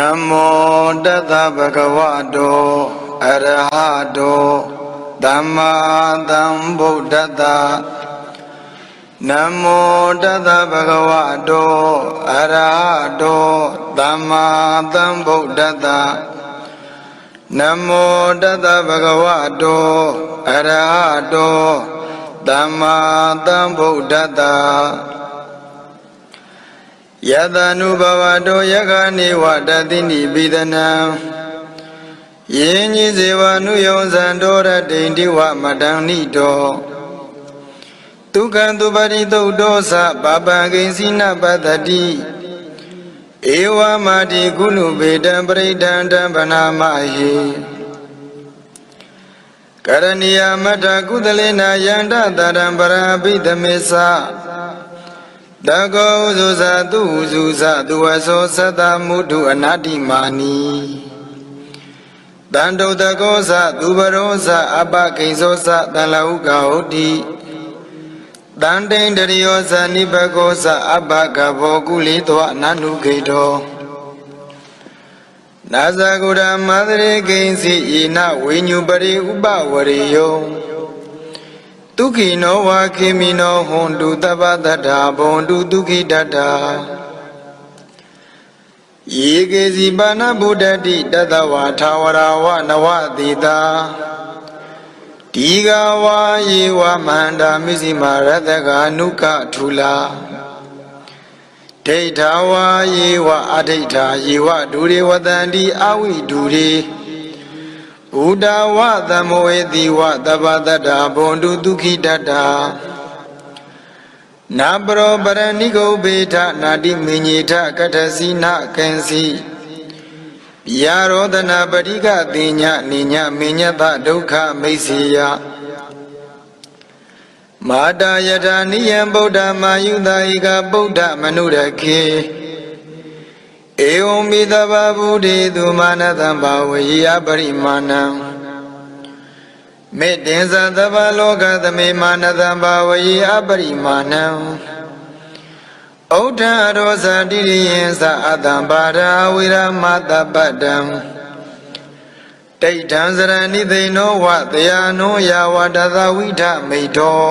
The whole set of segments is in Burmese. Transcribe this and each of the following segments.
နမောတတဗဂဝတောအရဟတောသမ္မာသမ္ဗုဒ္ဓတ္တနမောတတဗဂဝတောအရဟတောသမ္မာသမ္ဗုဒ္ဓတ္တနမောတတဗဂဝတောအရဟတောသမ္မာသမ္ဗုဒ္ဓတ္တ ယတ ानु ဘဝတောယခာနေဝတတိနိပိဒနံယင်းကြီးစေဝနုယုံဇံတောရတိန်တိဝမတံနိတောဒုက္ခံသူပရိသုတ်တောသပပံကိဉ္စီနပတ္တိဧဝမာတိကုဏုပေတံပရိဒံတံဗနာမဟိကရဏီယမတ္ထကုသလေနာယန္တတရံပရာပိသမေသ တကောဥဇုဇာသူဥဇုဇာသူဝသောသတ္တမုဒုအနာတိမာနီတန်တုတကောဇသူဘရောဇအပကိဉ္စောဇတန်လဟုကဟုတ်တိတန်တိန်တရိယောဇနိဘကောဇအပကဘောကုလိတောအနန္တုခေတောနာဇဂုရမသရေကိဉ္စီဤနဝိညုပရိဥပဝရိယော ဒုက္ခိနောဝါခေမိနောဟွန်တုတပ္ပတ္တာဘွန်တုဒုက္ခိတတ္တာယေကေစီပါဏဗုဒ္ဓတိတတဝါထာဝရဝနဝတိတာဒီဃဝါယေဝမန္တာမိစိမာရတကအနုကထူလာဒိဋ္ဌဝါယေဝအဒိဋ္ဌာယေဝဒူရေဝတန္တိအဝိဒူရေ ဘုဒ္ဓဝသမောေတိဝသဗ္ဗတတ္တာဘွန်တုဒုက္ခိတတ္တာနာပရောပရဏိကုဘေထနာတိမင်ညေထကထစီနာကံစီယာရောဒနာပရိကတိညနိညမင်ညတဒုက္ခမိတ်စီယမာတာယထာနိယံဗုဒ္ဓမာယုသာဧကဗုဒ္ဓမနုရခေ ဧဝံမိတဗ္ဗဗုဒိတုမာနတံဘာဝေယပရိမာဏံမေတ္တင်္ဇသဗ္ဗလောကသမေမာနတံဘာဝေယပရိမာဏံဩဋ္ဌရောဇာတိရိယံသအတံပါရာဝိရမတပတ္တံတိဋ္ဌံစရဏိသိဏောဝတယာနောယာဝတသဝိထမိတော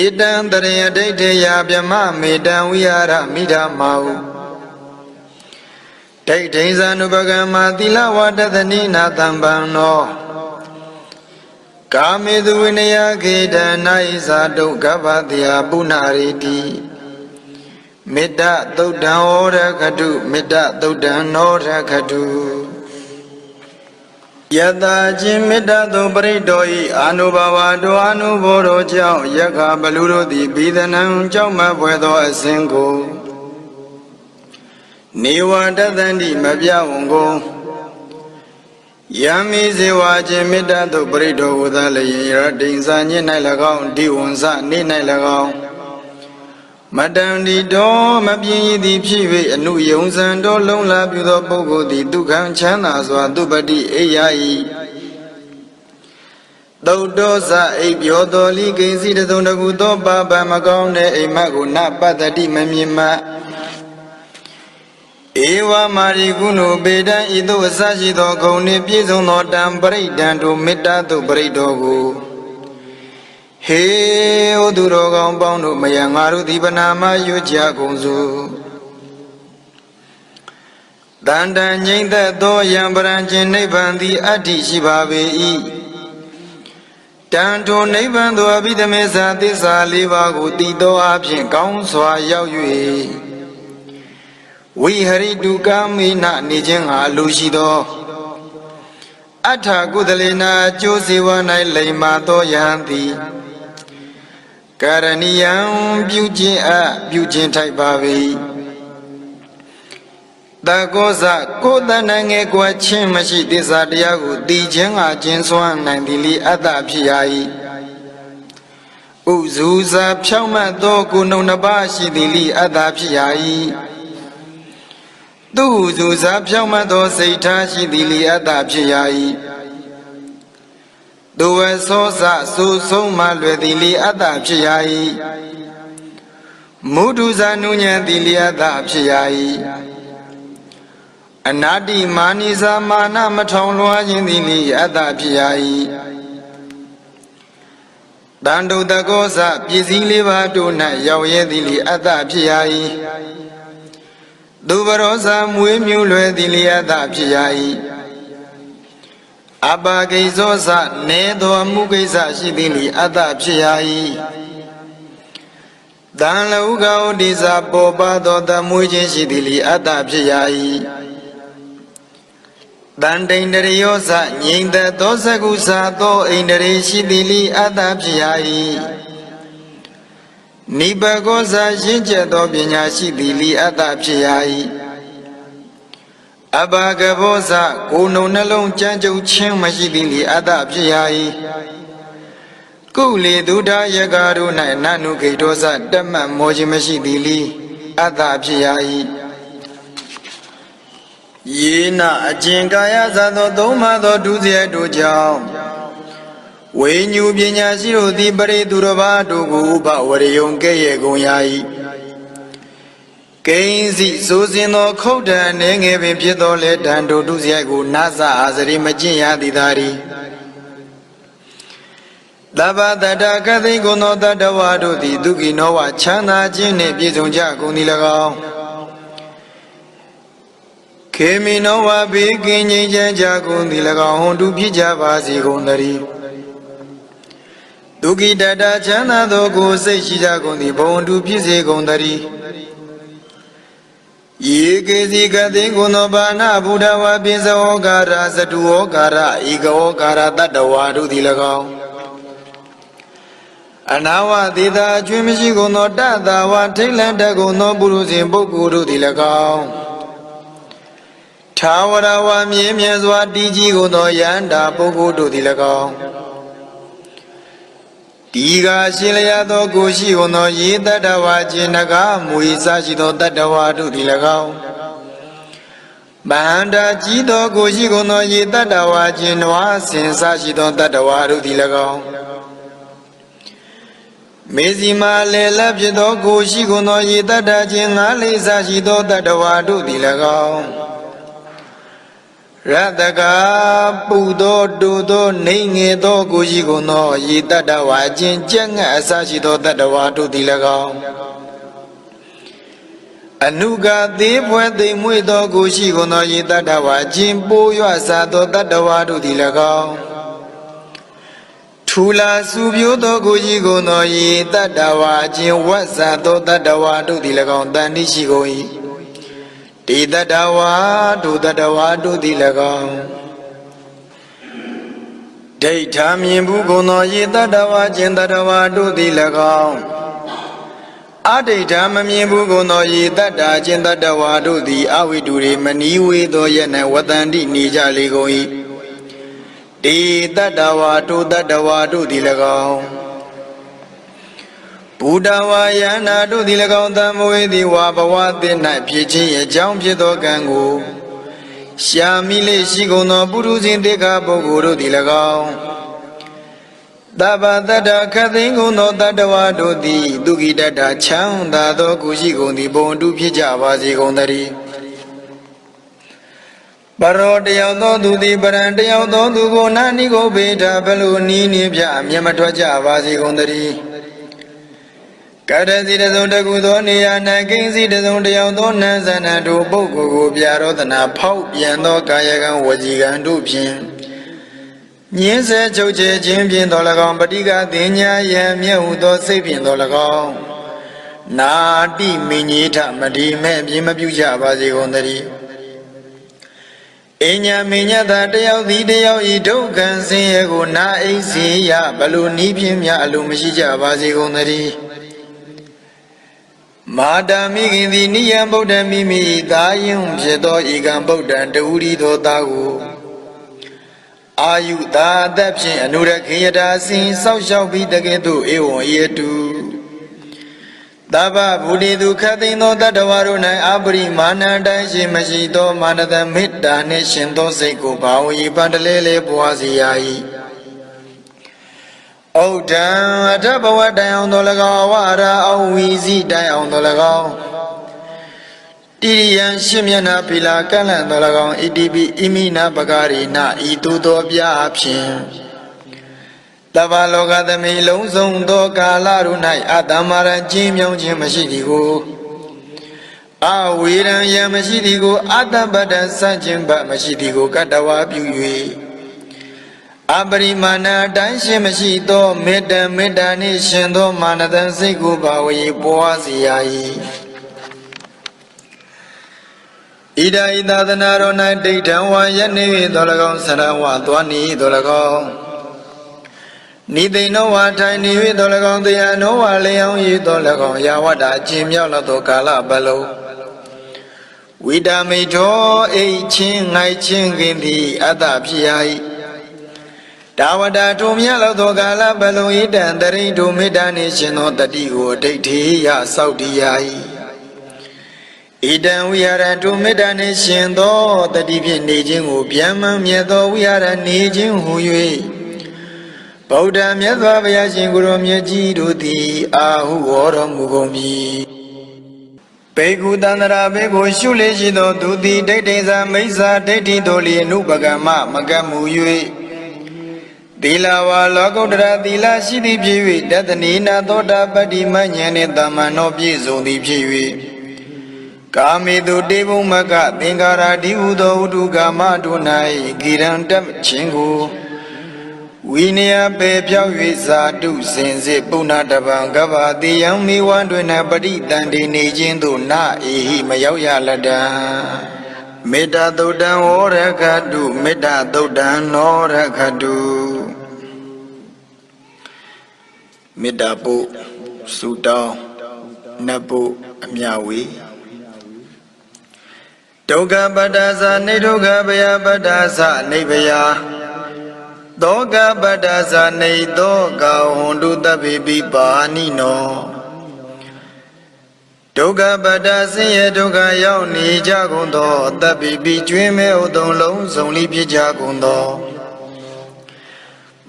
ဧတံတရေဒိဋ္ဌေယဗြမမေတံဝိဟာရမိဓမ္မာဟု ဒိဋ္ဌိဇာနုပကမ္မာသီလဝတသနိနာတံပံနောကာမေသူဝိနယခေတနာဣဇာတုကပ္ပတယပုဏ္ဏရေတိမေတ္တသုတ်တံဩရခတုမေတ္တသုတ်တံနောရခတုယတာချင်းမေတ္တသောပရိတောဤအာနုဘဝတောအာနုဘောတော်ကြောင့်ယက္ခဘလူတို့သည်ဘိဒနံကြောင့်မဘွယ်သောအစဉ်ကို နေဝတသန္တိမပြဝံကိုယံမိဇေဝခြင်းမေတ္တသို့ပရိတောဝသလယင်ရတိန်စာညစ်၌၎င်းဒီဝံစနေ၌၎င်းမတံဒီတော်မပြင်းရည်သည်ဖြစ်၍အနုယုံစံတော်လုံးလာပြုသောပုဂ္ဂိုလ်သည်ဒုက္ခံချမ်းသာစွာသူပတိအိယာဤသုတ်တောဇအိပ်ပြောတော်လိကိဉ္စီတသုံးတကူသောပါပမကောင်းတဲ့အိမ်မက်ကိုနပတ္တိမမြင်မှ ဧဝမာရိကုဏုပေတံဤသို့အစရှိသောဂုဏ်နှင့်ပြည့်စုံသောတံပရိဒံတို့မေတ္တာသို့ပရိတော်ကိုဟေဩသူတော်ကောင်းပေါင်းတို့မယံငါတို့ဒီပနာမရွကြကုန်စုတန်တန်ငိမ့်သက်သောယံပရံခြင်းနိဗ္ဗာန်သည်အတ္တိရှိပါပေ၏တန်ထိုနိဗ္ဗာန်သို့အဘိဓမေသာသစ္စာလေးပါးကိုတည်သောအဖြစ်ကောင်းစွာရောက်၍ ဝိဟရိတုကာမေနနေခြင်းဟာလူရှိသောအထာကုသလေနာအကျိုးစေဝ၌လိမ္မာသောယဟန်သည်ကရဏီယံပြုခြင်းအပြုခြင်းထိုက်ပါ၏တကောဇကိုယ်တဏ္ဍငယ်ကွယ်ချင်းမရှိသစ္စာတရားကိုတည်ခြင်းကကျင်းစွမ်းနိုင်သည်လိအတ္တဖြစ်ရ၏ဥဇူဇာဖြောင့်မတ်သောကိုယ်နှုံနှစ်ပါးရှိသည်လိအတ္တဖြစ်ရ၏ သူဇူဇာဖြောင့်မတ်သောစိတ်ထားရှိသည်လိအတ္တဖြစ်ရ၏သူဝသောစဆူဆုံးမှလွယ်သည်လိအတ္တဖြစ်ရ၏မုဒုဇာနုညံသည်လိအတ္တဖြစ်ရ၏အနာတိမာနိစာမာနမထောင်လွှားခြင်းသည်လေအတ္တဖြစ်ရ၏တန်တုတကောစပစ္စည်းလေးပါးတို့၌ရောက်ရဲသည်လေအတ္တဖြစ်ရ၏ သူဘရောစာမွေးမြူလွယ်သည်လေအတ္တဖြစ်ရ၏အပါကိဇောစနေသောအမှုကိစ္စရှိသည်လေအတ္တဖြစ်ရ၏တန်လဟုကဥဒိစာပေါ်ပါသောသမွေးခြင်းရှိသည်လေအတ္တဖြစ်ရ၏တန်တိန်တရယောစငြိမ်သက်သောသကုစာသောအိန္ဒြေရှိသည်လေအတ္တဖြစ်ရ၏ နိဗ္ဗကောစာရှင်းကျက်သောပညာရှိသည်လေအတ္တဖြစ်ရ၏အဘာကဘောဇကိုယ်နှုံနှလုံးကြမ်းကြုတ်ခြင်းမရှိသည်လေအတ္တဖြစ်ရ၏ကုလေဒုဒယကတို့၌နနုဂိတောဇတက်မှတ်မောခြင်းမရှိသည်လေအတ္တဖြစ်ရ၏ယေနအကျင်ကာယဇာသောသုံးပါသောဒုစရိုက်တို့ကြောင့် ဝိညူပညာရှိတို့သည်ပရိသူတော်ဘာတို့ကိုဥပဝရယုံကဲ့ရဲ့ကုန်ရ၏ကိဉ္စီစိုးစင်သောခုတ်တံအနေငယ်ပင်ဖြစ်သောလေတံတို့ဒုစရိုက်ကိုနာသအာစရိမကျင့်ရသည်သာရီသဗ္ဗတတကသိကုသောတတဝါတို့သည်ဒုက္ခိနောဝချမ်းသာခြင်းနှင့်ပြည့်စုံကြကုန်သည်၎င်းခေမိနောဝဘေကင်းငြိမ်းချမ်းကြကုန်သည်၎င်းဟွန်တုဖြစ်ကြပါစေကုန်သတည်း ဒုက္ခိတတချမ်းသာသောကိုယ်စိတ်ရှိကြကုန်သည်ဘုံတုဖြစ်စေကုန်သတည်းယေကေစီကတိကုသောဘာနာဘုဒ္ဓဝါပိစဝောကာရသတုဝောကာရဧကဝောကာရတတ္တဝါတို့သည်၎င်းအနာဝသေတာအကျွင်းမရှိကုန်သောတတဝါထိတ်လန့်တတ်ကုန်သောပုရုဇဉ်ပုဂ္ဂိုလ်တို့သည်၎င်းသာဝရဝမြင်းမြတ်စွာတည်ကြည်ကုန်သောယန္တာပုဂ္ဂိုလ်တို့သည်၎င်း ဒီကရှင်လျာသောကိုရှိကုန်သောယေတတ္တဝါခြင်းနဂမူ၏စရှိသောတတ္တဝါတို့သည်၎င်းမဟန္တာကြီးသောကိုရှိကုန်သောယေတတ္တဝါခြင်းနွားဆင်စရှိသောတတ္တဝါတို့သည်၎င်းမေဇီမာလေလဖြစ်သောကိုရှိကုန်သောယေတတ္တခြင်းငါးလေးစရှိသောတတ္တဝါတို့သည်၎င်း ရတကပူသောတူသောနေငယ်သောကိုရှိကုန်သောယေတတ္တဝါချင်းကြက်ငတ်အစရှိသောတတ္တဝါတို့သည်၎င်းအနုကသေးပွဲသိမ်မွေ့သောကိုရှိကုန်သောယေတတ္တဝါချင်းပိုးရွစားသောတတ္တဝါတို့သည်၎င်းထူလာစုပြိုးသောကိုရှိကုန်သောယေတတ္တဝါချင်းဝတ်စားသောတတ္တဝါတို့သည်၎င်းတန်တိရှိကုန်၏ ဒီတတဝါဒုတတဝါတို့သည်၎င်းဒိဋ္ဌာမြင်ဘူးကုန်သောယေတတဝါခြင်းတတဝါတို့သည်၎င်းအဒိဋ္ဌာမမြင်ဘူးကုန်သောယေတတာခြင်းတတဝါတို့သည်အဝိတုရေမနီးဝေသောယနေ့ဝတန္တိနေကြလေကုန်၏ဒီတတဝါဒုတတဝါတို့သည်၎င်း ဘုဒ္ဓဝါယန္တာတို့သည်၎င်းတံမဝေသည်ဝါဘဝသစ်၌ဖြစ်ခြင်းအကြောင်းဖြစ်သောကံကိုရှာမိလေရှိကုန်သောပုရုဇဉ်တေခါပုဂ္ဂိုလ်တို့သည်၎င်းတဗ္ဗတတ္တခသိင်ကုန်သောတတ္တဝါတို့သည်သူကိတ္တချမ်းသာသောကုရှိကုန်သည်ဘုံတုဖြစ်ကြပါစေကုန်သတည်းပရောတယောက်သောသူသည်ပရံတယောက်သောသူကိုနာနိကိုဘေဒဘလုနီးနေပြအမျက်မထွက်ကြပါစေကုန်သတည်း ကတစီတစုံတကူသောနေရာ၌ကိဉ္စီတစုံတယောက်သောနန်းဇဏတို့ပုဂ္ဂိုလ်ကိုပြရောသနာဖောက်ပြန်သောကာယကံဝจีကံတို့ဖြင့်ညင်းဆဲချုပ်ချယ်ခြင်းဖြင့်တော်၎င်းပဋိကတင်ညာယံမြတ်ဟုသောစိတ်ဖြင့်တော်၎င်းနာတိမင်းကြီးထမဒီမဲ့ပြင်းမပြုကြပါစေကုန်သတည်းအညာမင်းညတာတယောက်သည်တယောက်ဤဒုက္ခံဆင်းရဲကိုနာအိစီယဘလူနီးပြင်းများအလိုမရှိကြပါစေကုန်သတည်း မာတာမိခင်သည်နိယံဗုဒ္ဓမိမိသာယုံဖြစ်သောဧကံဗုဒ္ဓံတူရီသောသားကိုအာယုသာအသက်ဖြင့်အနုရခေယတာစဉ်စောက်ရှောက်ပြီးတကဲ့သို့ဧဝံဧတုသဗ္ဗဗုဒိတုခတ်သိမ်းသောတတ္တဝါတို့၌အပရိမာဏတိုင်းရှိမရှိသောမာနတမေတ္တာနှင့်ရှင်သောစိတ်ကိုဘာဝေပန္တလဲလဲပွားစီရ၏ ဩဒံအထဘဝတိုင်အောင်တော်၎င်းဝရအောင်ဝီစီတိုင်အောင်တော်၎င်းတိရိယံရှင်မျက်နာဖီလာကန့်လန့်တော်၎င်းဣတိပိဣမိနာပကာရိနာဤသို့သောပြအဖြင့်တဗ္ဗလောကသမိလုံးစုံသောကာလတို့၌အတ္တမရံကျင်းမြောင်းခြင်းမရှိသည်ကိုအဝေရံယံမရှိသည်ကိုအတ္တပတ္တစัจခြင်းဘမရှိသည်ကိုကတ္တဝါပြု၍ အပရိမာဏအတိုင်းရှင်မရှိသောမေတ္တမေတ္တာနှင့်ရှင်သောမာနတန်စိတ်ကိုဘာဝေပွားစီရ၏ဣဒာဤသာသနာတော်၌ဒိဋ္ဌံဝါယနေ၍တော်၎င်းဆရဝသွားနေတော်၎င်းနိသိဏောဝါထိုင်နေ၍တော်၎င်းတရားနောဝါလျောင်း၍တော်၎င်းယာဝတ္တာအကျင့်မြောက်သောကာလပတ်လုံးဝိတာမိထောအိတ်ချင်းငိုက်ချင်းခင်သည်အတ္တဖြစ်ရ၏ တာဝတ္တာထုံမြတ်သောကာလပတ်လုံးဣတံတရိထုမေတ္တာနှင့်ရှင်သောတတိကိုအဋိဋ္ဌေယစောက်တည်ရ၏ဣတံဝိဟာရတုမေတ္တာနှင့်ရှင်သောတတိဖြင့်နေခြင်းကိုဗျမ်းမှန်မြတ်သောဝိဟာရနေခြင်းဟူ၍ဗုဒ္ဓမြတ်စွာဘုရားရှင်ကိုရောမြတ်ကြီးတို့သည်အာဟုဝေါ်တော်မူကုန်ပြီဘေကုတန္တရာဘေကိုရှုလေရှိသောသူသည်ဒိဋ္ဌိသာမိစ္ဆာဒိဋ္ဌိတို့လျင်နုပကမ္မမကတ်မူ၍ သီလဝါလောကုတ္တရာသီလရှိသည်ဖြစ်၍တတနိနာသောတာပတ္တိမဉ္ဇဉ်နှင့်တမ္မန်တော်ပြည့်စုံသည်ဖြစ်၍ကာမေတုတေဘုံမကသင်္ကာရာဒီဟုသောဥတုကာမတို့၌ဂိရံတက်ခြင်းကိုဝိနည်းပေပြောက်၍ဇာတုစင်စစ်ပုဏ္ဏတပံကဗ္ဗတိယံမိဝန္တွင်၌ပရိတန်တေနေခြင်းသို့နာအေဟိမရောက်ရလတံမေတ္တာသုတ်တံဝရခတုမေတ္တာသုတ်တံနောရခတု မေတ္တာပုစုတောင်းနတ်ပုအမြဝေဒုက္ခပတ္တာသနေဒုက္ခဘယပတ္တာသနေဘယသောကပတ္တာသနေသောကဟွန်တုတပိပိပါဏိနောဒုက္ခပတ္တာဆင်းရဲဒုက္ခရောက်နေကြကုန်သောတပိပိကျွင်းမဲ့ဥတုံလုံးစုံလိဖြစ်ကြကုန်သော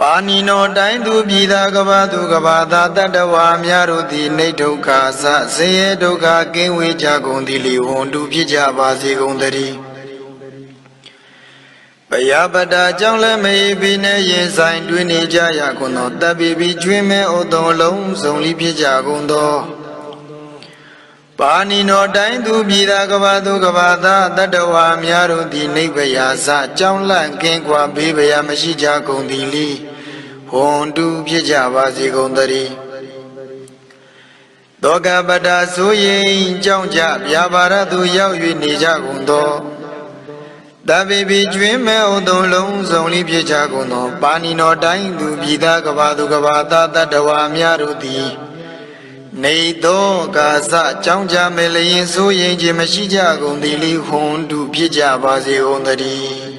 ပါဏိနောတိုင်းသူပြည်သားကဘာသူကဘာသာတတ္တဝါများတို့သည်နေဒုက္ခသဆင်းရဲဒုက္ခကင်းဝေးကြကုန်သည်လေဟွန်တုဖြစ်ကြပါစေကုန်သတည်းဘယပတ္တာကြောင့်လည်းမေဘိနေရင်ဆိုင်တွင်နေကြရကုန်သောတပိပိကျွင်းမဲ့ဥတုံလုံးစုံလိဖြစ်ကြကုန်သောပါဏိနောတိုင်းသူပြည်သားကဘာသူကဘာသာတတ္တဝါများတို့သည်နိဗ္ဗာန်စကြောင်းလန့်ကင်းကွာဘေးဗျာမရှိကြကုန်သည်လေ ဟွန်တူဖြစ်ကြပါစေကုန်သတည်းတောကပတ္တာဆိုရင်ကြောင်းကြဗျာပါရသူရောက်၍နေကြကုန်သောတပိပိကျွင်းမဲ့ဥတုံလုံးစုံလိဖြစ်ကြကုန်သောပါဏိနောတိုင်းသူပြည်သားကဘာသူကဘာသာတတ္တဝါများတို့သည်နေသောကာစကြောင်းကြမယ်လျင်ဆိုရင်ခြင်းမရှိကြကုန်သည်လေဟွန်တုဖြစ်ကြပါစေကုန်သတည်း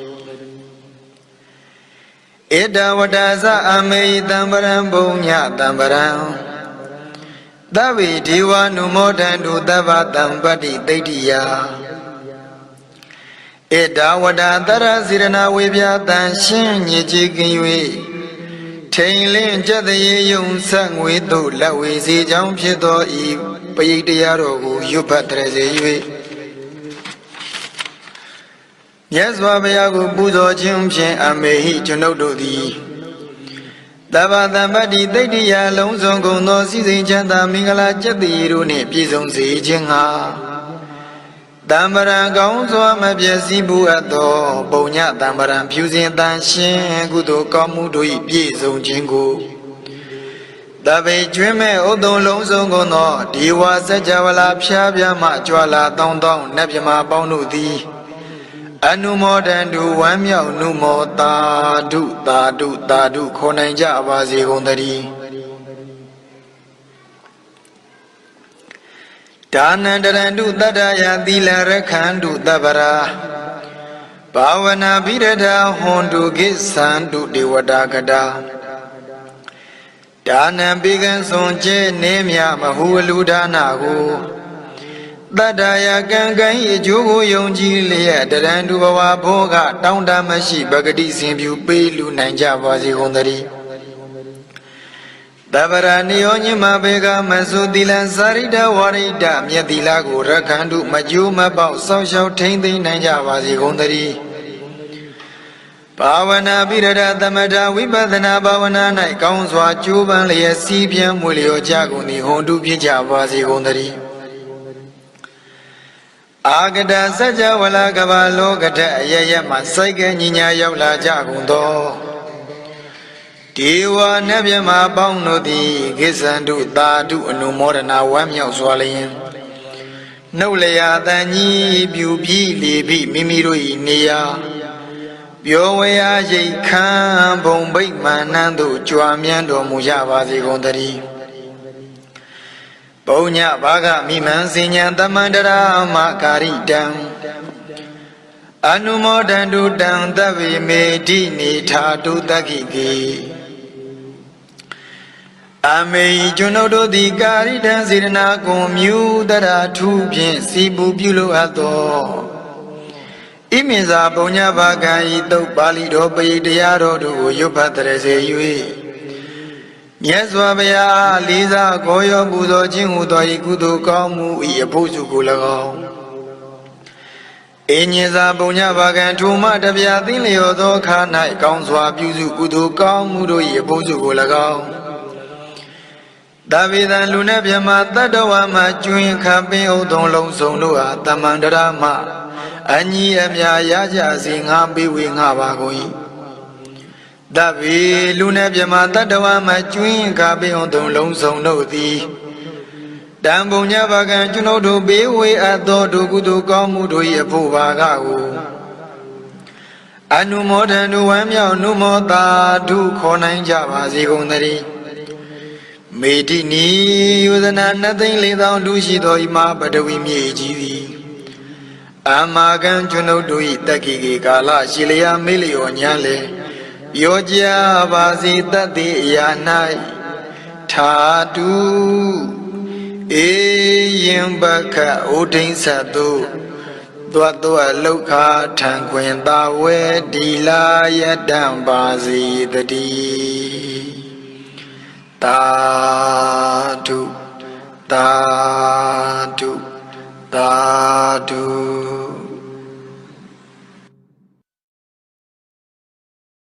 ဧတဝတ္တသအမေတံပရံဘုံညတံပရံသဗ္ဗေဒေဝနုမောတံတုသဗ္ဗတံပတ္တိတိဋ္ဌိယဧတဝတ္တတရစေရနာဝေပြတံရှင်းညစ်ကြည်ကင်၍ထိန်လင်းကြက်တရေယုံဆက်ငွေတို့လက်ဝေစီကြောင်းဖြစ်သောဤပရိတ်တရားတော်ကိုရွတ်ဖတ်တရစေ၍ မြတ်စွာဘုရားကိုပူဇော်ခြင်းဖြင့်အမေဟိကျွန်ုပ်တို့သည်တဘာတမတ္တိတိတ်တိယလုံးစုံကုန်သောစီစဉ်ချမ်းသာမင်္ဂလာကျက်တည်တို့နှင့်ပြည့်စုံစေခြင်းဟာတမ္ပရံကောင်းစွာမပြည့်စည်ဘူးအပ်သောပုံညတမ္ပရံဖြူစင်တန်ရှင်းကုသိုလ်ကောင်းမှုတို့၏ပြည့်စုံခြင်းကိုတပိကျွင်းမဲ့ဥတုံလုံးစုံကုန်သောဒီဝါစัจ java လာဖျားပြားမှကြွလာတောင်းတောင်းနတ်မြမာပေါင်းတို့သည် အနုမောဒန္တုဝမ်းမြောက်နုမောတာဓုတာဓုတာဓုခေါ်နိုင်ကြပါစေကုန်သတည်းဒါနန္တရန္တုတတ္တယသီလရခန္တုတပ္ပရာဘာဝနာဘိရဒဟွန်တုကိသန္တုဒေဝတာကတာဒါနံပိကံစွန်ကျဲနေမြမဟုလူဒါနာကို တတ္တယကံကံဤအကျိုးကိုယုံကြည်လျက်တရန္တုဘဝဘောကတောင်းတမရှိပဂတိစဉ်ဖြူပေးလူနိုင်ကြပါစေကုန်သတည်းတဗရဏိယောညမဘေကမသုတိလံသာရိတဝရိတမြတ်တိလကိုရခန္တုမကျိုးမပေါက်စောင့်ရှောက်ထိမ့်သိမ့်နိုင်ကြပါစေကုန်သတည်းဘာဝနာပိရဒသမထဝိပဿနာဘာဝနာ၌ကောင်းစွာကြိုးပမ်းလျက်စီးပြန်မွေလျော်ကြကုန်သည်ဟွန်တုဖြစ်ကြပါစေကုန်သတည်း အာဂတစัจ java လာကဘာလောကတအရရမှစိုက်ကညီညာရောက်လာကြကုန်သောဒေဝနတ်မြမပေါင်းတို့သည်ကိစ္ဆန္တုသာတုအနုမောဒနာဝမ်းမြောက်စွာလျင်နှုတ်လျာတန်ကြီးပြူပြီးလေပြီးမိမိတို့၏နေရာပြောဝေအားရိတ်ခံဘုံဗိတ်မာနန်းသို့ကြွားမြန်းတော်မူကြပါစေကုန်သတည်း ပုံညဘာဂမိမံစဉ္ညာတမန္တရာမကာရိတံအနုမောဒန္တုတံသဗ္ဗေမေတိနေထာတုတက္ခိကေအမေဤကျွန်ုပ်တို့သည်ကာရိတံစေရနာကွန်မြူတရာထူဖြင့်စီပူပြုလိုအပ်သောဣမိဇာပုံညဘာကံဤတုတ်ပါဠိတော်ပရိတရားတော်တို့ကိုရွတ်ဖတ်တရစေ၍ မြတ်စွာဘုရားလေးစားကိုရောပူဇော်ခြင်းဟူသောဤကုသိုလ်ကောင်းမှုဤအဖို့စုကို၎င်းအင်းညင်သာပုံညဘာကံထူမတပြာသိလျော်သောခါ၌ကောင်းစွာပြုစုကုသိုလ်ကောင်းမှုတို့၏အဖို့စုကို၎င်းတဗေဒံလူနဲ့မြမတတ္တဝါမှာကျွင်ခပင်ဥထုံလုံးစုံတို့ဟာတမန္တရာမအညီအမြာရကြစီငါပေးဝေငါပါကုန်၏ တဗေလူနဲ့မြမတတ္တဝါမှာကျွင်ခပင်ဥထုံလုံးစုံတို့သည်တံပုံညဘာကံကျွန်ုပ်တို့ပေးဝေအပ်သောဒုကုသိုလ်ကောင်းမှုတို့၏အဖို့ပါကကိုအနုမောဒန္တုဝမ်းမြောက်နုမောတာဒုခေါ်နိုင်ကြပါစေကုန်သတည်းမေတိနီယောဇနာနှစ်သိန်းလေးသောလူရှိသောဤမှာပတဝီမြေကြီးသည်အမာကံကျွန်ုပ်တို့၏တက္ကိကေကာလရှိလျာမေလျော်ညာလေ ပြောကြပါစေတတ်သည့်အရာ၌ထာတုအေယံဘခဩဒိဉ္စတုသွတ်သွတ်လောက်ခာထံခွင်သာဝဲဒီလာယတံပါစီတတိတာတုတာတုတာတု